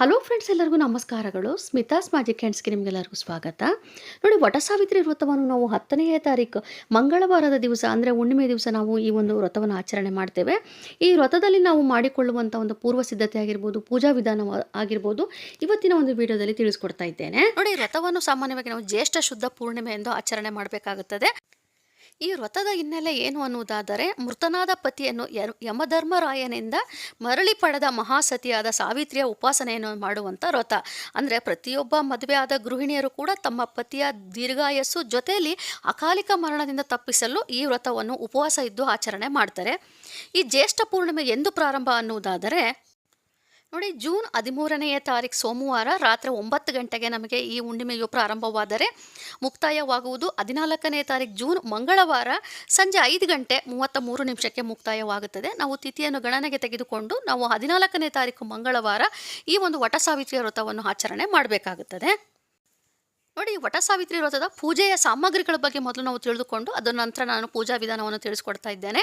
Hello friends, ಎಲ್ಲರಿಗೂ ನಮಸ್ಕಾರಗಳು. Smitha's magic ಹ್ಯಾಂಡ್ಸ್ಗೆ ನಿಮಗೆಲ್ಲರಿಗೂ ಸ್ವಾಗತ. ನೋಡಿ ವಟ ಸಾವಿತ್ರಿ ವ್ರತವನ್ನು ನಾವು ಹತ್ತನೆಯ ತಾರೀಕು, ಮಂಗಳವಾರದ ದಿವಸ, ಅಂದರೆ ಹುಣ್ಣಿಮೆ ದಿವಸ ನಾವು ಈ ಒಂದು ವ್ರತವನ್ನು ಆಚರಣೆ ಮಾಡ್ತೇವೆ. ಈ ವ್ರತದಲ್ಲಿ ನಾವು ಮಾಡಿಕೊಳ್ಳುವಂಥ ಒಂದು ಪೂರ್ವ ಸಿದ್ಧತೆ ಆಗಿರ್ಬೋದು, ಪೂಜಾ ವಿಧಾನ ಆಗಿರ್ಬೋದು, ಇವತ್ತಿನ ಒಂದು ವಿಡಿಯೋದಲ್ಲಿ ತಿಳಿಸ್ಕೊಡ್ತಾ ಇದ್ದೇನೆ. ನೋಡಿ, ವ್ರತವನ್ನು ಸಾಮಾನ್ಯವಾಗಿ ನಾವು ಜ್ಯೇಷ್ಠ ಶುದ್ಧ ಪೂರ್ಣಿಮೆ ಎಂದು ಆಚರಣೆ ಮಾಡಬೇಕಾಗುತ್ತದೆ. ಈ ವ್ರತದ ಹಿನ್ನೆಲೆ ಏನು ಅನ್ನುವುದಾದರೆ ಮೃತನಾದ ಪತಿಯನ್ನು ಯಮಧರ್ಮರಾಯನಿಂದ ಮರಳಿ ಪಡೆದ ಮಹಾಸತಿಯಾದ ಸಾವಿತ್ರಿಯ ಉಪಾಸನೆಯನ್ನು ಮಾಡುವಂಥ ವ್ರತ. ಅಂದರೆ ಪ್ರತಿಯೊಬ್ಬ ಮದುವೆ ಆದ ಗೃಹಿಣಿಯರು ಕೂಡ ತಮ್ಮ ಪತಿಯ ದೀರ್ಘಾಯಸ್ಸು ಜೊತೆಯಲ್ಲಿ ಅಕಾಲಿಕ ಮರಣದಿಂದ ತಪ್ಪಿಸಲು ಈ ವ್ರತವನ್ನು ಉಪವಾಸ ಇದ್ದು ಆಚರಣೆ ಮಾಡ್ತಾರೆ. ಈ ಜ್ಯೇಷ್ಠ ಪೂರ್ಣಿಮೆ ಎಂದು ಪ್ರಾರಂಭ ಅನ್ನುವುದಾದರೆ ನೋಡಿ, ಜೂನ್ ಹದಿಮೂರನೆಯ ತಾರೀಕು ಸೋಮವಾರ ರಾತ್ರಿ ಒಂಬತ್ತು ಗಂಟೆಗೆ ನಮಗೆ ಈ ಹುಣ್ಣಿಮೆಯು ಪ್ರಾರಂಭವಾದರೆ ಮುಕ್ತಾಯವಾಗುವುದು ಹದಿನಾಲ್ಕನೇ ತಾರೀಕು ಜೂನ್ ಮಂಗಳವಾರ ಸಂಜೆ ಐದು ಗಂಟೆ ಮೂವತ್ತ ಮೂರು ನಿಮಿಷಕ್ಕೆ ಮುಕ್ತಾಯವಾಗುತ್ತದೆ. ನಾವು ತಿಥಿಯನ್ನು ಗಣನೆಗೆ ತೆಗೆದುಕೊಂಡು ನಾವು ಹದಿನಾಲ್ಕನೇ ತಾರೀಕು ಮಂಗಳವಾರ ಈ ಒಂದು ವಟ ಸಾವಿತ್ರಿಯ ವ್ರತವನ್ನು ಆಚರಣೆ ಮಾಡಬೇಕಾಗುತ್ತದೆ. ನೋಡಿ ವಟ ಸಾವಿತ್ರಿ ವ್ರತದ ಪೂಜೆಯ ಸಾಮಗ್ರಿಗಳ ಬಗ್ಗೆ ಮೊದಲು ನಾವು ತಿಳಿದುಕೊಂಡು, ಅದರ ನಂತರ ನಾನು ಪೂಜಾ ವಿಧಾನವನ್ನು ತಿಳಿಸ್ಕೊಡ್ತಾ ಇದ್ದೇನೆ.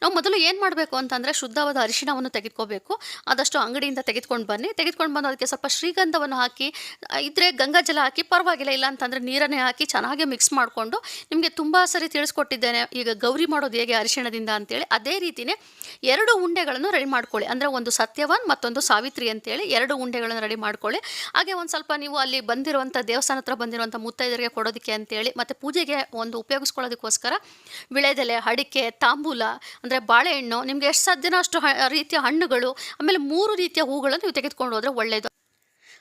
ನಾವು ಮೊದಲು ಏನು ಮಾಡಬೇಕು ಅಂತಂದರೆ, ಶುದ್ಧವಾದ ಅರಿಶಿಣವನ್ನು ತೆಗೆದುಕೋಬೇಕು. ಆದಷ್ಟು ಅಂಗಡಿಯಿಂದ ತೆಗೆದುಕೊಂಡು ಬನ್ನಿ. ತೆಗೆದುಕೊಂಡು ಬಂದು ಅದಕ್ಕೆ ಸ್ವಲ್ಪ ಶ್ರೀಗಂಧವನ್ನು ಹಾಕಿ ಇದ್ರೆ ಗಂಗಾಜಲ ಹಾಕಿ, ಪರವಾಗಿಲ್ಲ, ಇಲ್ಲ ಅಂತಂದರೆ ನೀರನ್ನೇ ಹಾಕಿ ಚೆನ್ನಾಗಿ ಮಿಕ್ಸ್ ಮಾಡಿಕೊಂಡು, ನಿಮಗೆ ತುಂಬ ಸರಿ ತಿಳಿಸ್ಕೊಟ್ಟಿದ್ದೇನೆ. ಈಗ ಗೌರಿ ಮಾಡೋದು ಹೇಗೆ ಅರಿಶಿಣದಿಂದ ಅಂತೇಳಿ, ಅದೇ ರೀತಿಯೇ ಎರಡು ಉಂಡೆಗಳನ್ನು ರೆಡಿ ಮಾಡ್ಕೊಳ್ಳಿ. ಅಂದರೆ ಒಂದು ಸತ್ಯವಾನ್, ಮತ್ತೊಂದು ಸಾವಿತ್ರಿ ಅಂತೇಳಿ ಎರಡು ಉಂಡೆಗಳನ್ನು ರೆಡಿ ಮಾಡ್ಕೊಳ್ಳಿ. ಹಾಗೆ ಒಂದು ಸ್ವಲ್ಪ ನೀವು ಅಲ್ಲಿ ಬಂದಿರುವಂಥ ದೇವಸ್ಥಾನ ಹತ್ರ ಬಂದಿರುವಂಥ ಮುತ್ತೈದರಿಗೆ ಕೊಡೋದಕ್ಕೆ ಅಂತೇಳಿ ಮತ್ತು ಪೂಜೆಗೆ ಒಂದು ಉಪಯೋಗಿಸ್ಕೊಳ್ಳೋದಕ್ಕೋಸ್ಕರ ವಿಳೆದೆಲೆ, ಅಡಿಕೆ, ತಾಂಬೂಲ, ಅಂದರೆ ಬಾಳೆಹಣ್ಣು, ನಿಮಗೆ ಎಷ್ಟು ಸಾಧ್ಯನೋ ಅಷ್ಟು ರೀತಿಯ ಹಣ್ಣುಗಳು, ಆಮೇಲೆ ಮೂರು ರೀತಿಯ ಹೂಗಳನ್ನು ನೀವು ತೆಗೆದುಕೊಂಡು ಹೋದರೆ ಒಳ್ಳೆಯದು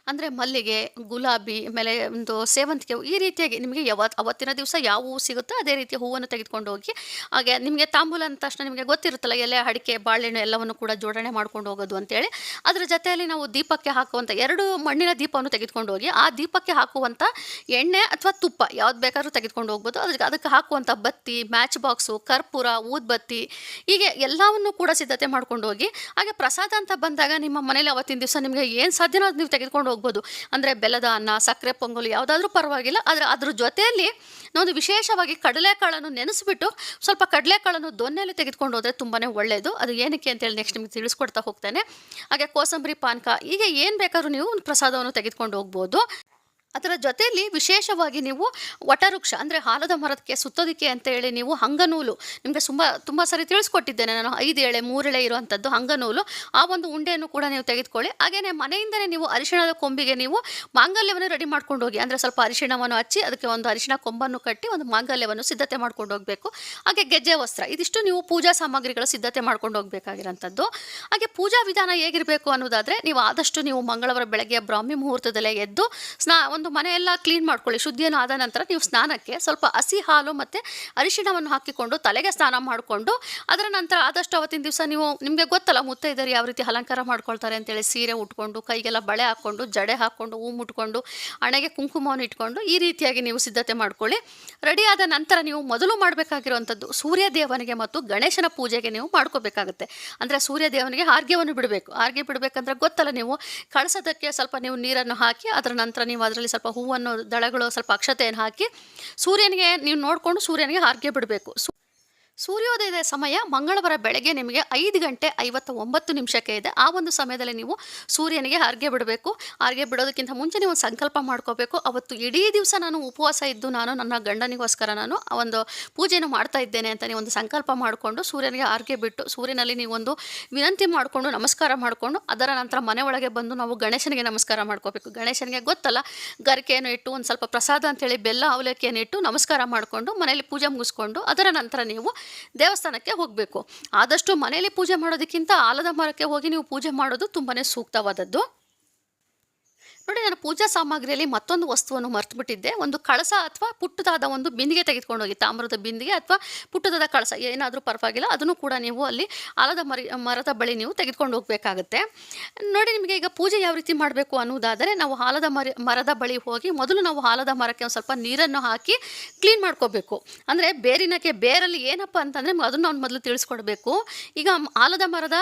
ಅಂದರೆ ಮಲ್ಲಿಗೆ, ಗುಲಾಬಿ, ಆಮೇಲೆ ಒಂದು ಸೇವಂತಿಗೆ ಈ ರೀತಿಯಾಗಿ ನಿಮಗೆ ಯಾವತ್ತು ಅವತ್ತಿನ ದಿವಸ ಯಾವ ಹೂವು ಸಿಗುತ್ತೋ ಅದೇ ರೀತಿಯ ಹೂವನ್ನು ತೆಗೆದುಕೊಂಡು ಹೋಗಿ, ಹಾಗೆ ನಿಮಗೆ ತಾಂಬೂಲ ಅಂದ ತಕ್ಷಣ ನಿಮಗೆ ಗೊತ್ತಿರುತ್ತಲ್ಲ ಎಲೆ, ಅಡಿಕೆ, ಬಾಳೆಹಣ್ಣು ಎಲ್ಲವನ್ನು ಕೂಡ ಜೋಡಣೆ ಮಾಡ್ಕೊಂಡು ಹೋಗೋದು ಅಂತೇಳಿ. ಅದರ ಜೊತೆಯಲ್ಲಿ ನಾವು ದೀಪಕ್ಕೆ ಹಾಕುವಂಥ ಎರಡು ಮಣ್ಣಿನ ದೀಪವನ್ನು ತೆಗೆದುಕೊಂಡು ಹೋಗಿ, ಆ ದೀಪಕ್ಕೆ ಹಾಕುವಂಥ ಎಣ್ಣೆ ಅಥವಾ ತುಪ್ಪ ಯಾವ್ದು ಬೇಕಾದ್ರೂ ತೆಗೆದುಕೊಂಡು ಹೋಗ್ಬೋದು. ಅದಕ್ಕೆ ಅದಕ್ಕೆ ಹಾಕುವಂಥ ಬತ್ತಿ ಮ್ಯಾಚ್ ಬಾಕ್ಸು ಕರ್ಪೂರ, ಊದ್ಬತ್ತಿ, ಹೀಗೆ ಎಲ್ಲವನ್ನು ಕೂಡ ಸಿದ್ಧತೆ ಮಾಡ್ಕೊಂಡು ಹೋಗಿ, ಹಾಗೆ ಪ್ರಸಾದ ಅಂತ ಬಂದಾಗ ನಿಮ್ಮ ಮನೇಲಿ ಅವತ್ತಿನ ದಿವಸ ನಿಮಗೆ ಏನು ಸಾಧ್ಯನೋ ಅದು ನೀವು ತೆಗೆದುಕೊಂಡು ಹೋಗ್ಬೋದು. ಅಂದರೆ ಬೆಲ್ಲದ ಅನ್ನ, ಸಕ್ಕರೆ ಪೊಂಗಲು ಯಾವುದಾದ್ರೂ ಪರವಾಗಿಲ್ಲ. ಆದರೆ ಅದ್ರ ಜೊತೆಯಲ್ಲಿ ನಾವು ವಿಶೇಷವಾಗಿ ಕಡಲೆಕಾಳನ್ನು ನೆನೆಸ್ಬಿಟ್ಟು ಸ್ವಲ್ಪ ಕಡಲೆಕಾಳನ್ನು ದೊನ್ನೆಯಲ್ಲಿ ತೆಗೆದುಕೊಂಡು ಹೋದರೆ ತುಂಬಾ ಒಳ್ಳೆಯದು ಅದು ಏನಕ್ಕೆ ಅಂತೇಳಿ ನೆಕ್ಸ್ಟ್ ನಿಮಗೆ ತಿಳಿಸ್ಕೊಡ್ತಾ ಹೋಗ್ತೇನೆ. ಹಾಗೆ ಕೋಸಂಬರಿ ಪಾನಕ, ಹೀಗೆ ಏನು ಬೇಕಾದ್ರೂ ನೀವು ಒಂದು ಪ್ರಸಾದವನ್ನು ತೆಗೆದುಕೊಂಡು ಹೋಗ್ಬೋದು. ಅದರ ಜೊತೆಯಲ್ಲಿ ವಿಶೇಷವಾಗಿ ನೀವು ವಟವೃಕ್ಷ, ಅಂದರೆ ಆಲದ ಮರಕ್ಕೆ ಸುತ್ತೋದಕ್ಕೆ ಅಂತ ಹೇಳಿ ನೀವು ಹಂಗನೂಲು, ನಿಮಗೆ ತುಂಬ ತುಂಬ ಸರಿ ತಿಳಿಸ್ಕೊಟ್ಟಿದ್ದೇನೆ ನಾನು. ಐದು ಎಳೆ ಮೂರೆಳೆ ಇರುವಂಥದ್ದು ಹಂಗನೂಲು. ಆ ಒಂದು ಉಂಡೆಯನ್ನು ಕೂಡ ನೀವು ತೆಗೆದುಕೊಳ್ಳಿ. ಹಾಗೆಯೇ ಮನೆಯಿಂದಲೇ ನೀವು ಅರಿಶಿಣದ ಕೊಂಬಿಗೆ ನೀವು ಮಾಂಗಲ್ಯವನ್ನು ರೆಡಿ ಮಾಡ್ಕೊಂಡು ಹೋಗಿ ಅಂದರೆ ಸ್ವಲ್ಪ ಅರಿಶಿಣವನ್ನು ಹಚ್ಚಿ, ಅದಕ್ಕೆ ಒಂದು ಅರಿಶಿಣ ಕೊಂಬನ್ನು ಕಟ್ಟಿ, ಒಂದು ಮಾಂಗಲ್ಯವನ್ನು ಸಿದ್ಧತೆ ಮಾಡ್ಕೊಂಡು ಹೋಗಬೇಕು ಹಾಗೆ ಗೆಜ್ಜೆ ವಸ್ತ್ರ, ಇದಿಷ್ಟು ನೀವು ಪೂಜಾ ಸಾಮಗ್ರಿಗಳ ಸಿದ್ಧತೆ ಮಾಡ್ಕೊಂಡು ಹೋಗಬೇಕಾಗಿರೋಂಥದ್ದು ಹಾಗೆ ಪೂಜಾ ವಿಧಾನ ಹೇಗಿರಬೇಕು ಅನ್ನೋದಾದರೆ, ನೀವು ಆದಷ್ಟು ನೀವು ಮಂಗಳವಾರ ಬೆಳಗ್ಗೆ ಬ್ರಾಹ್ಮಿ ಮುಹೂರ್ತದಲ್ಲೇ ಎದ್ದು, ಸ್ನಾ, ಒಂದು ಮನೆಯೆಲ್ಲ ಕ್ಲೀನ್ ಮಾಡ್ಕೊಳ್ಳಿ, ಶುದ್ಧಿಯನ್ನು ಆದ ನಂತರ ನೀವು ಸ್ನಾನಕ್ಕೆ ಸ್ವಲ್ಪ ಹಸಿ ಹಾಲು ಮತ್ತು ಅರಿಶಿಣವನ್ನು ಹಾಕಿಕೊಂಡು ತಲೆಗೆ ಸ್ನಾನ ಮಾಡಿಕೊಂಡು, ಅದರ ನಂತರ ಆದಷ್ಟು ಅವತ್ತಿನ ದಿವಸ ನೀವು, ನಿಮಗೆ ಗೊತ್ತಲ್ಲ ಮುತ್ತೈದರು ಯಾವ ರೀತಿ ಅಲಂಕಾರ ಮಾಡ್ಕೊಳ್ತಾರೆ ಅಂತೇಳಿ, ಸೀರೆ ಉಟ್ಕೊಂಡು, ಕೈಗೆಲ್ಲ ಬಳೆ ಹಾಕ್ಕೊಂಡು ಜಡೆ ಹಾಕ್ಕೊಂಡು ಹೂ ಮುಟ್ಕೊಂಡು, ಹಣೆಗೆ ಕುಂಕುಮವನ್ನು ಇಟ್ಕೊಂಡು ಈ ರೀತಿಯಾಗಿ ನೀವು ಸಿದ್ಧತೆ ಮಾಡ್ಕೊಳ್ಳಿ. ರೆಡಿಯಾದ ನಂತರ ನೀವು ಮೊದಲು ಮಾಡಬೇಕಾಗಿರುವಂಥದ್ದು ಸೂರ್ಯ ದೇವನಿಗೆ ಮತ್ತು ಗಣೇಶನ ಪೂಜೆಗೆ ನೀವು ಮಾಡ್ಕೋಬೇಕಾಗುತ್ತೆ. ಅಂದರೆ ಸೂರ್ಯ ದೇವನಿಗೆ ಬಿಡಬೇಕು. ಆರ್ಗ್ಯ ಬಿಡಬೇಕಂದ್ರೆ ಗೊತ್ತಲ್ಲ ನೀವು ಕಳಸದಕ್ಕೆ ಸ್ವಲ್ಪ ನೀವು ನೀರನ್ನು ಹಾಕಿ, ಅದರ ನಂತರ ನೀವು ಅದರಲ್ಲಿ ಸ್ವಲ್ಪ ಹೂವನ್ನು ದಳಗಳು ಸ್ವಲ್ಪ ಅಕ್ಷತೆಯನ್ನು ಹಾಕಿ ಸೂರ್ಯನಿಗೆ ನೀವು ನೋಡಿಕೊಂಡು ಸೂರ್ಯನಿಗೆ ಹಾರ್ಗೆ ಬಿಡಬೇಕು. ಸೂರ್ಯೋದಯದ ಸಮಯ ಮಂಗಳವಾರ ಬೆಳಗ್ಗೆ ನಿಮಗೆ ಐದು ಗಂಟೆ ಐವತ್ತ ಒಂಬತ್ತು ನಿಮಿಷಕ್ಕೆ ಇದೆ. ಆ ಒಂದು ಸಮಯದಲ್ಲಿ ನೀವು ಸೂರ್ಯನಿಗೆ ಅರ್ಗೆ ಬಿಡಬೇಕು. ಅರ್ಗೆ ಬಿಡೋದಕ್ಕಿಂತ ಮುಂಚೆ ನೀವು ಸಂಕಲ್ಪ ಮಾಡ್ಕೋಬೇಕು. ಅವತ್ತು ಇಡೀ ದಿವಸ ನಾನು ಉಪವಾಸ ಇದ್ದು ನಾನು ನನ್ನ ಗಂಡನಿಗೋಸ್ಕರ ನಾನು ಆ ಒಂದು ಪೂಜೆಯನ್ನು ಮಾಡ್ತಾ ಇದ್ದೇನೆ ಅಂತ ನೀವು ಒಂದು ಸಂಕಲ್ಪ ಮಾಡಿಕೊಂಡು ಸೂರ್ಯನಿಗೆ ಅರ್ಗೆ ಬಿಟ್ಟು ಸೂರ್ಯನಲ್ಲಿ ನೀವೊಂದು ವಿನಂತಿ ಮಾಡಿಕೊಂಡು ನಮಸ್ಕಾರ ಮಾಡಿಕೊಂಡು ಅದರ ನಂತರ ಮನೆ ಒಳಗೆ ಬಂದು ನಾವು ಗಣೇಶನಿಗೆ ನಮಸ್ಕಾರ ಮಾಡ್ಕೋಬೇಕು. ಗಣೇಶನಿಗೆ ಗೊತ್ತಲ್ಲ, ಗರಿಕೆಯನ್ನು ಇಟ್ಟು ಒಂದು ಸ್ವಲ್ಪ ಪ್ರಸಾದ ಅಂತೇಳಿ ಬೆಲ್ಲ ಅವಲಕ್ಕಿಯನ್ನು ಇಟ್ಟು ನಮಸ್ಕಾರ ಮಾಡಿಕೊಂಡು ಮನೆಯಲ್ಲಿ ಪೂಜೆ ಮುಗಿಸ್ಕೊಂಡು ಅದರ ನಂತರ ನೀವು ದೇವಸ್ಥಾನಕ್ಕೆ ಹೋಗಬೇಕು. ಆದಷ್ಟು ಮನೆಯಲ್ಲಿ ಪೂಜೆ ಮಾಡೋದಕ್ಕಿಂತ ಆಲದ ಮರಕ್ಕೆ ಹೋಗಿ ನೀವು ಪೂಜೆ ಮಾಡೋದು ತುಂಬಾ ಸೂಕ್ತವಾದದ್ದು. ನೋಡಿ, ನಾನು ಪೂಜಾ ಸಾಮಗ್ರಿಯಲ್ಲಿ ಮತ್ತೊಂದು ವಸ್ತುವನ್ನು ಮರ್ತುಬಿಟ್ಟಿದ್ದೆ. ಒಂದು ಕಳಸ ಅಥವಾ ಪುಟ್ಟದಾದ ಒಂದು ಬಿಂದಿಗೆ ತೆಗೆದುಕೊಂಡು ಹೋಗಿ, ತಾಮ್ರದ ಬಿಂದಿಗೆ ಅಥವಾ ಪುಟ್ಟದಾದ ಕಳಸ, ಏನಾದರೂ ಪರವಾಗಿಲ್ಲ, ಅದನ್ನು ಕೂಡ ನೀವು ಅಲ್ಲಿ ಆಲದ ಮರಿ, ಮರದ ಬಳಿ ನೀವು ತೆಗೆದುಕೊಂಡು ಹೋಗಬೇಕಾಗುತ್ತೆ. ನೋಡಿ, ನಿಮಗೆ ಈಗ ಪೂಜೆ ಯಾವ ರೀತಿ ಮಾಡಬೇಕು ಅನ್ನೋದಾದರೆ ನಾವು ಆಲದ ಮರಿ, ಮರದ ಬಳಿ ಹೋಗಿ ಮೊದಲು ನಾವು ಆಲದ ಮರಕ್ಕೆ ಒಂದು ಸ್ವಲ್ಪ ನೀರನ್ನು ಹಾಕಿ ಕ್ಲೀನ್ ಮಾಡ್ಕೋಬೇಕು. ಅಂದರೆ ಬೇರಿನಕ್ಕೆ ಬೇರಲ್ಲಿ ಏನಪ್ಪ ಅಂತಂದರೆ ಅದನ್ನು ನಾವು ಮೊದಲು ತಿಳಿಸ್ಕೊಡ್ಬೇಕು. ಈಗ ಆಲದ ಮರದ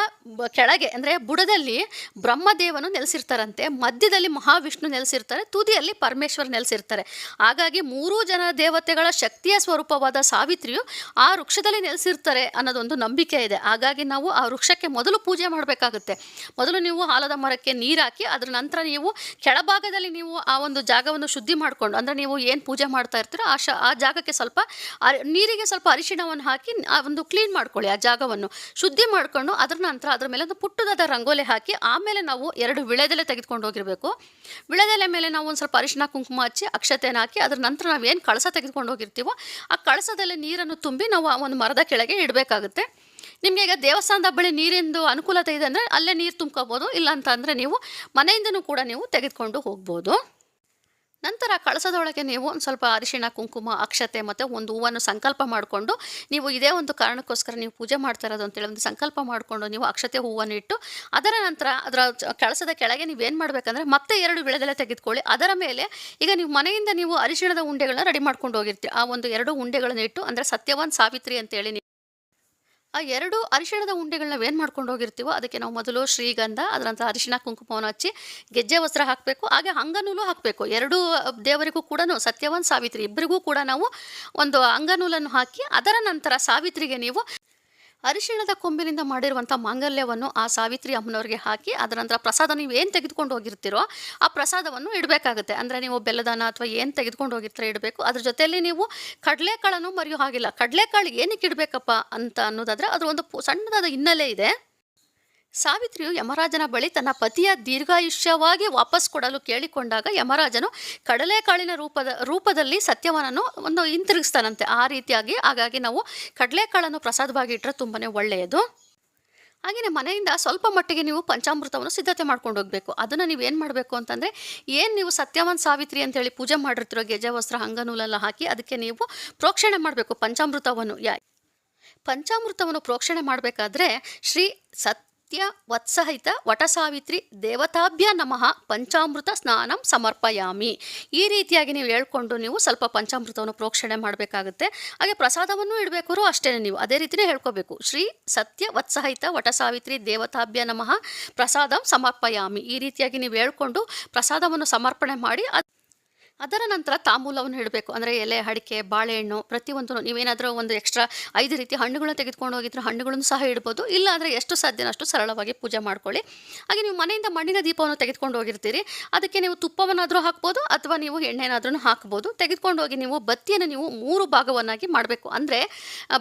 ಕೆಳಗೆ, ಅಂದರೆ ಬುಡದಲ್ಲಿ ಬ್ರಹ್ಮದೇವನು ನೆಲೆಸಿರ್ತಾರಂತೆ, ಮಧ್ಯದಲ್ಲಿ ಮಹಾ ಮಹಾವಿಷ್ಣು ನೆಲೆಸಿರ್ತಾರೆ, ತುದಿಯಲ್ಲಿ ಪರಮೇಶ್ವರ ನೆಲೆಸಿರ್ತಾರೆ. ಹಾಗಾಗಿ ಮೂರೂ ಜನ ದೇವತೆಗಳ ಶಕ್ತಿಯ ಸ್ವರೂಪವಾದ ಸಾವಿತ್ರಿಯು ಆ ವೃಕ್ಷದಲ್ಲಿ ನೆಲೆಸಿರ್ತಾರೆ ಅನ್ನೋದೊಂದು ನಂಬಿಕೆ ಇದೆ. ಹಾಗಾಗಿ ನಾವು ಆ ವೃಕ್ಷಕ್ಕೆ ಮೊದಲು ಪೂಜೆ ಮಾಡಬೇಕಾಗುತ್ತೆ. ಮೊದಲು ನೀವು ಆಲದ ಮರಕ್ಕೆ ನೀರು ಹಾಕಿ, ಅದರ ನಂತರ ನೀವು ಕೆಳಭಾಗದಲ್ಲಿ ನೀವು ಆ ಒಂದು ಜಾಗವನ್ನು ಶುದ್ಧಿ ಮಾಡಿಕೊಂಡು, ಅಂದರೆ ನೀವು ಏನು ಪೂಜೆ ಮಾಡ್ತಾ ಇರ್ತೀರೋ ಆ ಶ, ಆ ಜಾಗಕ್ಕೆ ಸ್ವಲ್ಪ ನೀರಿಗೆ ಸ್ವಲ್ಪ ಅರಿಶಿಣವನ್ನು ಹಾಕಿ, ಆ ಒಂದು ಕ್ಲೀನ್ ಮಾಡ್ಕೊಳ್ಳಿ ಆ ಜಾಗವನ್ನು. ಶುದ್ಧಿ ಮಾಡಿಕೊಂಡು ಅದರ ನಂತರ ಅದರ ಮೇಲೆ ಒಂದು ಪುಟ್ಟದಾದ ರಂಗೋಲಿ ಹಾಕಿ, ಆಮೇಲೆ ನಾವು ಎರಡು ವಿಳೆದೆಲೆ ತೆಗೆದುಕೊಂಡು ಹೋಗಿರಬೇಕು. ವಿಳೆದೆಲೆ ಮೇಲೆ ನಾವು ಒಂದು ಸ್ವಲ್ಪ ಅರಿಶಿನ ಕುಂಕುಮ ಹಚ್ಚಿ ಅಕ್ಷತೆಯನ್ನು ಹಾಕಿ ಅದರ ನಂತರ ನಾವು ಏನು ಕಳಸ ತೆಗೆದುಕೊಂಡು ಹೋಗಿರ್ತೀವೋ ಆ ಕಳಸದಲ್ಲಿ ನೀರನ್ನು ತುಂಬಿ ನಾವು ಆ ಒಂದು ಮರದ ಕೆಳಗೆ ಇಡಬೇಕಾಗುತ್ತೆ. ನಿಮಗೆ ಈಗ ದೇವಸ್ಥಾನದ ಬಳಿ ನೀರಿಂದು ಅನುಕೂಲತೆ ಇದೆ ಅಂದರೆ ಅಲ್ಲೇ ನೀರು ತುಂಬ್ಕೋಬೋದು ಇಲ್ಲ ಅಂತ ಅಂದರೆ ನೀವು ಮನೆಯಿಂದನೂ ಕೂಡ ನೀವು ತೆಗೆದುಕೊಂಡು ಹೋಗ್ಬೋದು. ನಂತರ ಕಳಸದೊಳಗೆ ನೀವು ಒಂದು ಸ್ವಲ್ಪ ಅರಿಶಿಣ, ಕುಂಕುಮ, ಅಕ್ಷತೆ ಮತ್ತು ಒಂದು ಹೂವನ್ನು ಸಂಕಲ್ಪ ಮಾಡಿಕೊಂಡು ನೀವು ಇದೇ ಒಂದು ಕಾರಣಕ್ಕೋಸ್ಕರ ನೀವು ಪೂಜೆ ಮಾಡ್ತಾ ಇರೋದು ಅಂತೇಳಿ ಒಂದು ಸಂಕಲ್ಪ ಮಾಡಿಕೊಂಡು ನೀವು ಅಕ್ಷತೆ ಹೂವನ್ನು ಇಟ್ಟು ಅದರ ನಂತರ ಅದರ ಕಳಸದ ಕೆಳಗೆ ನೀವೇನು ಮಾಡಬೇಕಂದ್ರೆ ಮತ್ತೆ ಎರಡು ವಿಳೆದೆಲೆ ತೆಗೆದುಕೊಳ್ಳಿ. ಅದರ ಮೇಲೆ ಈಗ ನೀವು ಮನೆಯಿಂದ ನೀವು ಅರಿಶಿಣದ ಉಂಡೆಗಳನ್ನ ರೆಡಿ ಮಾಡ್ಕೊಂಡು ಹೋಗಿರ್ತೀರಿ ಆ ಒಂದು ಎರಡು ಉಂಡೆಗಳನ್ನು ಇಟ್ಟು ಅಂದರೆ ಸತ್ಯವಾನ್ ಸಾವಿತ್ರಿ ಅಂತೇಳಿ ನೀವು ಆ ಎರಡು ಅರಿಶಿಣದ ಉಂಡೆಗಳನ್ನ ಏನು ಮಾಡ್ಕೊಂಡು ಹೋಗಿರ್ತೀವೋ ಅದಕ್ಕೆ ನಾವು ಮೊದಲು ಶ್ರೀಗಂಧ ಅದರ ನಂತರ ಅರಿಶಿಣ, ಕುಂಕುಮವನ್ನು ಹಚ್ಚಿ ಗೆಜ್ಜೆ ವಸ್ತ್ರ ಹಾಕಬೇಕು, ಹಾಗೆ ಅಂಗನೂಲು ಹಾಕಬೇಕು. ಎರಡೂ ದೇವರಿಗೂ ಕೂಡ ಸತ್ಯವಾನ್, ಸಾವಿತ್ರಿ ಇಬ್ಬರಿಗೂ ಕೂಡ ನಾವು ಒಂದು ಅಂಗನೂಲನ್ನು ಹಾಕಿ ಅದರ ನಂತರ ಸಾವಿತ್ರಿಗೆ ನೀವು ಅರಿಶಿಣದ ಕೊಂಬಿನಿಂದ ಮಾಡಿರುವಂಥ ಮಾಂಗಲ್ಯವನ್ನು ಆ ಸಾವಿತ್ರಿ ಅಮ್ಮನವ್ರಿಗೆ ಹಾಕಿ, ಅದರ ನಂತರ ಪ್ರಸಾದ ನೀವು ಏನು ತೆಗೆದುಕೊಂಡು ಹೋಗಿರ್ತೀರೋ ಆ ಪ್ರಸಾದವನ್ನು ಇಡಬೇಕಾಗುತ್ತೆ. ಅಂದರೆ ನೀವು ಬೆಲ್ಲದಾನ ಅಥವಾ ಏನು ತೆಗೆದುಕೊಂಡು ಹೋಗಿರ್ತೀರ ಇಡಬೇಕು. ಅದ್ರ ಜೊತೆಯಲ್ಲಿ ನೀವು ಕಡಲೆಕಾಳನ್ನು ಮರೆಯೋ ಹಾಗಿಲ್ಲ. ಕಡಲೆಕಾಳು ಏನಕ್ಕೆ ಇಡಬೇಕಪ್ಪ ಅಂತ ಅನ್ನೋದಾದರೆ, ಅದರ ಒಂದು ಸಣ್ಣದಾದ ಹಿನ್ನೆಲೆ ಇದೆ. ಸಾವಿತ್ರಿಯು ಯಮರಾಜನ ಬಳಿ ತನ್ನ ಪತಿಯ ದೀರ್ಘಾಯುಷ್ಯವಾಗಿ ವಾಪಸ್ ಕೊಡಲು ಕೇಳಿಕೊಂಡಾಗ ಯಮರಾಜನು ಕಡಲೆಕಾಳಿನ ರೂಪದ, ರೂಪದಲ್ಲಿ ಸತ್ಯವನನ್ನು ಒಂದು ಹಿಂತಿರುಗಿಸ್ತಾನಂತೆ. ಆ ರೀತಿಯಾಗಿ ಹಾಗಾಗಿ ನಾವು ಕಡಲೆಕಾಳನ್ನು ಪ್ರಸಾದವಾಗಿ ಇಟ್ಟರೆ ತುಂಬಾ ಒಳ್ಳೆಯದು. ಹಾಗೆಯೇ ಮನೆಯಿಂದ ಸ್ವಲ್ಪ ಮಟ್ಟಿಗೆ ನೀವು ಪಂಚಾಮೃತವನ್ನು ಸಿದ್ಧತೆ ಮಾಡ್ಕೊಂಡು ಹೋಗಬೇಕು. ಅದನ್ನು ನೀವು ಏನು ಮಾಡಬೇಕು ಅಂತಂದರೆ, ಏನು ನೀವು ಸತ್ಯವಾನ್ ಸಾವಿತ್ರಿ ಅಂತೇಳಿ ಪೂಜೆ ಮಾಡಿರ್ತಿರೋ ಗೆಜ, ವಸ್ತ್ರ, ಹಂಗನೂಲೆಲ್ಲ ಹಾಕಿ ಅದಕ್ಕೆ ನೀವು ಪ್ರೋಕ್ಷಣೆ ಮಾಡಬೇಕು ಪಂಚಾಮೃತವನ್ನು. ಯಾ, ಪಂಚಾಮೃತವನ್ನು ಪ್ರೋಕ್ಷಣೆ ಮಾಡಬೇಕಾದ್ರೆ ಶ್ರೀ ಸತ್ಯ, ವತ್ಸಹಿತ, ವಟಸಾವಿತ್ರಿ, ದೇವತಾಭ್ಯ ನಮಃ, ಪಂಚಾಮೃತ ಸ್ನಾನಂ ಸಮರ್ಪಯಾಮಿ. ಈ ರೀತಿಯಾಗಿ ನೀವು ಹೇಳ್ಕೊಂಡು ನೀವು ಸ್ವಲ್ಪ ಪಂಚಾಮೃತವನ್ನು ಪ್ರೋಕ್ಷಣೆ ಮಾಡಬೇಕಾಗುತ್ತೆ. ಹಾಗೆ ಪ್ರಸಾದವನ್ನು ಇಡಬೇಕು ಅಷ್ಟೇ ನೀವು. ಅದೇ ರೀತಿಯೇ ಹೇಳ್ಕೋಬೇಕು. ಶ್ರೀ ಸತ್ಯ, ವತ್ಸಹಿತ, ವಟಸಾವಿತ್ರಿ, ದೇವತಾಭ್ಯ ನಮಃ, ಪ್ರಸಾದಂ ಸಮರ್ಪಯಾಮಿ. ಈ ರೀತಿಯಾಗಿ ನೀವು ಹೇಳ್ಕೊಂಡು ಪ್ರಸಾದವನ್ನು ಸಮರ್ಪಣೆ ಮಾಡಿ ಅದರ ನಂತರ ತಾಂಬೂಲವನ್ನು ಇಡಬೇಕು. ಅಂದರೆ ಎಲೆ, ಅಡಿಕೆ, ಬಾಳೆಹಣ್ಣು ಪ್ರತಿಯೊಂದು ನೀವೇನಾದರೂ ಒಂದು ಎಕ್ಸ್ಟ್ರಾ ಐದು ರೀತಿ ಹಣ್ಣುಗಳನ್ನ ತೆಗೆದುಕೊಂಡು ಹೋಗಿದ್ರೆ ಹಣ್ಣುಗಳನ್ನು ಸಹ ಇಡ್ಬೋದು. ಇಲ್ಲ ಅಂದರೆ ಎಷ್ಟು ಸಾಧ್ಯನಷ್ಟು ಸರಳವಾಗಿ ಪೂಜೆ ಮಾಡ್ಕೊಳ್ಳಿ. ಹಾಗೆ ನೀವು ಮನೆಯಿಂದ ಮಣ್ಣಿನ ದೀಪವನ್ನು ತೆಗೆದುಕೊಂಡು ಹೋಗಿರ್ತೀರಿ. ಅದಕ್ಕೆ ನೀವು ತುಪ್ಪವನ್ನಾದರೂ ಹಾಕ್ಬೋದು ಅಥವಾ ನೀವು ಎಣ್ಣೆನಾದ್ರೂ ಹಾಕ್ಬೋದು. ತೆಗೆದುಕೊಂಡು ಹೋಗಿ ನೀವು ಬತ್ತಿಯನ್ನು ನೀವು ಮೂರು ಭಾಗವನ್ನಾಗಿ ಮಾಡಬೇಕು. ಅಂದರೆ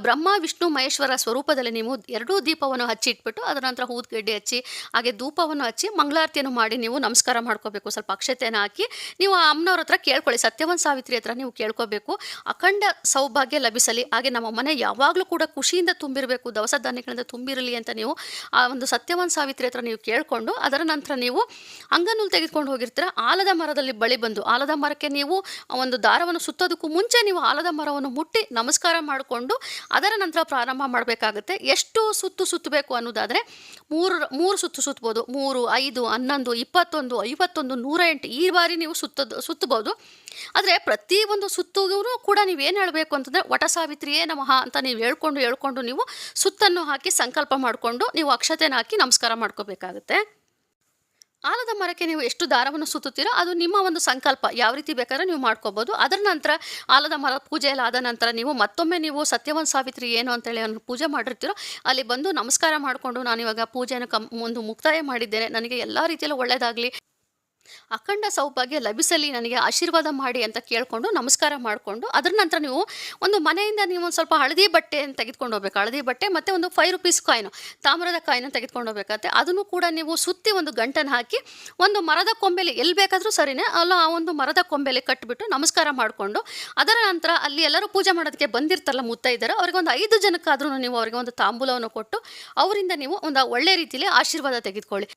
ಬ್ರಹ್ಮ, ವಿಷ್ಣು, ಮಹೇಶ್ವರ ಸ್ವರೂಪದಲ್ಲಿ ನೀವು ಎರಡೂ ದೀಪವನ್ನು ಹಚ್ಚಿ ಇಟ್ಬಿಟ್ಟು ಅದರ ನಂತರ ಹೂದ್ಗೆಡ್ಡೆ ಹಚ್ಚಿ, ಹಾಗೆ ಧೂಪವನ್ನು ಹಚ್ಚಿ ಮಂಗಳಾರತಿಯನ್ನು ಮಾಡಿ ನೀವು ನಮಸ್ಕಾರ ಮಾಡ್ಕೋಬೇಕು. ಸ್ವಲ್ಪ ಅಕ್ಷತೆಯನ್ನು ಹಾಕಿ ನೀವು ಆ ಅಮ್ಮನವ್ರ ಹತ್ರ ಕೇಳ್ಕೊಳ್ಳಿ. ಸತ್ಯವನ್ ಸಾವಿತ್ರಿ ಹತ್ರ ನೀವು ಕೇಳ್ಕೋಬೇಕು. ಅಖಂಡ ಸೌಭಾಗ್ಯ ಲಭಿಸಲಿ. ಹಾಗೆ ನಮ್ಮ ಮನೆ ಯಾವಾಗಲೂ ಕೂಡ ಖುಷಿಯಿಂದ ತುಂಬಿರಬೇಕು. ದವಸ ಧಾನ್ಯಗಳಿಂದ ತುಂಬಿರಲಿ ಅಂತ ನೀವು ಆ ಒಂದು ಸತ್ಯವನ್ ಸಾವಿತ್ರಿ ಹತ್ರ ನೀವು ಕೇಳಿಕೊಂಡು, ಅದರ ನಂತರ ನೀವು ಅಂಗನೂಲ್ ತೆಗೆದುಕೊಂಡು ಹೋಗಿರ್ತೀರ. ಆಲದ ಮರದಲ್ಲಿ ಬಳಿ ಬಂದು, ಆಲದ ಮರಕ್ಕೆ ನೀವು ಒಂದು ದಾರವನ್ನು ಸುತ್ತೋದಕ್ಕೂ ಮುಂಚೆ ನೀವು ಆಲದ ಮರವನ್ನು ಮುಟ್ಟಿ ನಮಸ್ಕಾರ ಮಾಡಿಕೊಂಡು, ಅದರ ನಂತರ ಪ್ರಾರಂಭ ಮಾಡಬೇಕಾಗುತ್ತೆ. ಎಷ್ಟು ಸುತ್ತು ಸುತ್ತಬೇಕು ಅನ್ನೋದಾದರೆ, ಮೂರು ಮೂರು ಸುತ್ತು ಸುತ್ತಬೋದು ಮೂರು, ಐದು, ಹನ್ನೊಂದು, ಇಪ್ಪತ್ತೊಂದು, ಐವತ್ತೊಂದು, ನೂರ ಎಂಟು ಈ ಬಾರಿ ನೀವು ಸುತ್ತದು ಆದರೆ ಒಂದು ಸುತ್ತೂ ಕೂಡ ನೀವೇನು ಹೇಳಬೇಕು ಅಂತಂದರೆ, ವಟ ಸಾವಿತ್ರಿಯೇ ನಮಃ ಅಂತ ನೀವು ಹೇಳ್ಕೊಂಡು ಹೇಳ್ಕೊಂಡು ನೀವು ಸುತ್ತನ್ನು ಹಾಕಿ ಸಂಕಲ್ಪ ಮಾಡಿಕೊಂಡು ನೀವು ಅಕ್ಷತೆನ ಹಾಕಿ ನಮಸ್ಕಾರ ಮಾಡ್ಕೋಬೇಕಾಗುತ್ತೆ. ಆಲದ ಮರಕ್ಕೆ ನೀವು ಎಷ್ಟು ದಾರವನ್ನು ಸುತ್ತುತ್ತೀರೋ ಅದು ನಿಮ್ಮ ಒಂದು ಸಂಕಲ್ಪ. ಯಾವ ರೀತಿ ಬೇಕಾದ್ರೆ ನೀವು ಮಾಡ್ಕೋಬೋದು. ಅದರ ನಂತರ ಆಲದ ಮರ ಪೂಜೆ ಎಲ್ಲ ಆದ ನಂತರ ನೀವು ಮತ್ತೊಮ್ಮೆ ನೀವು ಸತ್ಯವನ್ ಸಾವಿತ್ರಿ ಏನು ಅಂತೇಳಿ ಅವನು ಪೂಜೆ ಮಾಡಿರ್ತೀರೋ, ಅಲ್ಲಿ ಬಂದು ನಮಸ್ಕಾರ ಮಾಡಿಕೊಂಡು ನಾನು ಇವಾಗ ಪೂಜೆಯನ್ನು ಕಮ್ ಒಂದು ಮುಕ್ತಾಯ ಮಾಡಿದ್ದೇನೆ. ನನಗೆ ಎಲ್ಲ ರೀತಿಯಲ್ಲೂ ಒಳ್ಳೆಯದಾಗಲಿ ಅಖಂಡ ಸೌಭಾಗ್ಯ ಲಭಿಸಲಿ, ನನಗೆ ಆಶೀರ್ವಾದ ಮಾಡಿ ಅಂತ ಕೇಳಿಕೊಂಡು ನಮಸ್ಕಾರ ಮಾಡಿಕೊಂಡು, ಅದರ ನಂತರ ನೀವು ಒಂದು ಮನೆಯಿಂದ ನೀವು ಒಂದು ಸ್ವಲ್ಪ ಹಳದಿ ಬಟ್ಟೆಯನ್ನು ತೆಗೆದುಕೊಂಡು ಹೋಗ್ಬೇಕು. ಹಳದಿ ಬಟ್ಟೆ ಮತ್ತು ಒಂದು ಫೈವ್ ರುಪೀಸ್ ಕಾಯಿನು ತಾಮ್ರದ ಕಾಯಿನ ತೆಗೆದುಕೊಂಡು ಹೋಗ್ಬೇಕಾಗತ್ತೆ. ಅದನ್ನು ಕೂಡ ನೀವು ಸುತ್ತಿ ಒಂದು ಗಂಟನ್ನು ಹಾಕಿ ಒಂದು ಮರದ ಕೊಂಬೆಲಿ ಎಲ್ಲಿ ಬೇಕಾದರೂ ಸರಿನೇ ಅಲ್ಲ, ಆ ಒಂದು ಮರದ ಕೊಂಬೆಲಿ ಕಟ್ಟಿಬಿಟ್ಟು ನಮಸ್ಕಾರ ಮಾಡಿಕೊಂಡು, ಅದರ ನಂತರ ಅಲ್ಲಿ ಎಲ್ಲರೂ ಪೂಜೆ ಮಾಡೋದಕ್ಕೆ ಬಂದಿರ್ತಾರಲ್ಲ ಮುತ್ತೈದರು ಅವರಿಗೆ ಒಂದು ಐದು ಜನಕ್ಕಾದ್ರೂ ನೀವು ಅವರಿಗೆ ಒಂದು ತಾಂಬೂಲವನ್ನು ಕೊಟ್ಟು ಅವರಿಂದ ನೀವು ಒಂದು ಒಳ್ಳೆ ರೀತಿಯಲ್ಲಿ ಆಶೀರ್ವಾದ ತೆಗೆದುಕೊಳ್ಳಿ.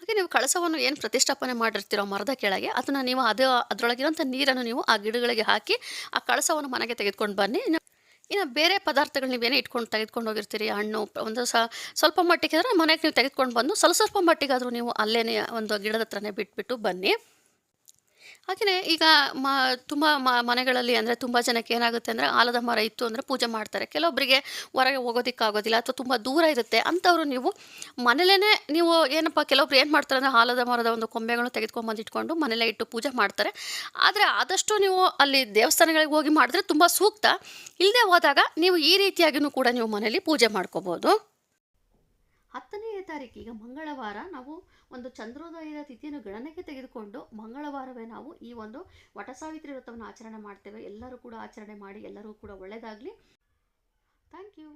ಹಾಗೆ ನೀವು ಕಳಸವನ್ನು ಏನು ಪ್ರತಿಷ್ಠಾಪನೆ ಮಾಡಿರ್ತೀರೋ ಮರದ ಕೆಳಗೆ, ಅದನ್ನು ನೀವು ಅದು, ಅದರೊಳಗಿರೋಂಥ ನೀರನ್ನು ನೀವು ಆ ಗಿಡಗಳಿಗೆ ಹಾಕಿ ಆ ಕಳಸವನ್ನು ಮನೆಗೆ ತೆಗೆದುಕೊಂಡು ಬನ್ನಿ. ಇನ್ನು ಬೇರೆ ಪದಾರ್ಥಗಳು ನೀವೇನೇ ಇಟ್ಕೊಂಡು, ತೆಗೆದುಕೊಂಡು ಹೋಗಿರ್ತೀರಿ? ಹಣ್ಣು ಒಂದು ಸಹ ಸ್ವಲ್ಪ ಮಟ್ಟಿಗೆ ಅಂದರೆ ಮನೆಗೆ ನೀವು ತೆಗೆದುಕೊಂಡು ಬಂದು, ಸ್ವಲ್ಪ ಸ್ವಲ್ಪ ಮಟ್ಟಿಗಾದರೂ ನೀವು ಅಲ್ಲೇ ಒಂದು ಗಿಡದ ಹತ್ರನೇ ಬಿಟ್ಬಿಟ್ಟು ಬನ್ನಿ. ಹಾಗೆಯೇ ಈಗ ಮ, ತುಂಬ ಮ, ಮನೆಗಳಲ್ಲಿ ಅಂದರೆ ತುಂಬ ಜನಕ್ಕೆ ಏನಾಗುತ್ತೆ ಅಂದರೆ ಆಲದ ಮರ ಇತ್ತು ಅಂದರೆ ಪೂಜೆ ಮಾಡ್ತಾರೆ. ಕೆಲವೊಬ್ಬರಿಗೆ ಹೊರಗೆ ಹೋಗೋದಕ್ಕಾಗೋದಿಲ್ಲ ಅಥವಾ ತುಂಬ ದೂರ ಇರುತ್ತೆ. ಅಂಥವ್ರು ನೀವು ಮನೇಲೇ ನೀವು ಏನಪ್ಪ, ಕೆಲವೊಬ್ರು ಏನು ಮಾಡ್ತಾರೆ ಅಂದರೆ ಆಲದ ಮರದ ಒಂದು ಕೊಂಬೆಗಳು ತೆಗೆದುಕೊಂಬಂದು ಇಟ್ಕೊಂಡು ಮನೇಲೇ ಇಟ್ಟು ಪೂಜೆ ಮಾಡ್ತಾರೆ. ಆದರೆ ಆದಷ್ಟು ನೀವು ಅಲ್ಲಿ ದೇವಸ್ಥಾನಗಳಿಗೆ ಹೋಗಿ ಮಾಡಿದ್ರೆ ತುಂಬ ಸೂಕ್ತ. ಇಲ್ಲದೆ ಹೋದಾಗ ನೀವು ಈ ರೀತಿಯಾಗಿಯೂ ಕೂಡ ನೀವು ಮನೇಲಿ ಪೂಜೆ ಮಾಡ್ಕೋಬೋದು. ಹತ್ತನೆಯ ತಾರೀಕು ಮಂಗಳವಾರ ನಾವು ಒಂದು ಚಂದ್ರೋದಯದ ತಿಥಿಯನ್ನು ಗಣನೆಗೆ ತೆಗೆದುಕೊಂಡು ಮಂಗಳವಾರವೇ ನಾವು ಈ ಒಂದು ವಟಸಾವಿತ್ರಿ ವ್ರತವನ್ನು ಆಚರಣೆ ಮಾಡ್ತೇವೆ. ಎಲ್ಲರೂ ಕೂಡ ಆಚರಣೆ ಮಾಡಿ, ಎಲ್ಲರೂ ಕೂಡ ಒಳ್ಳೆಯದಾಗಲಿ ಥ್ಯಾಂಕ್ ಯು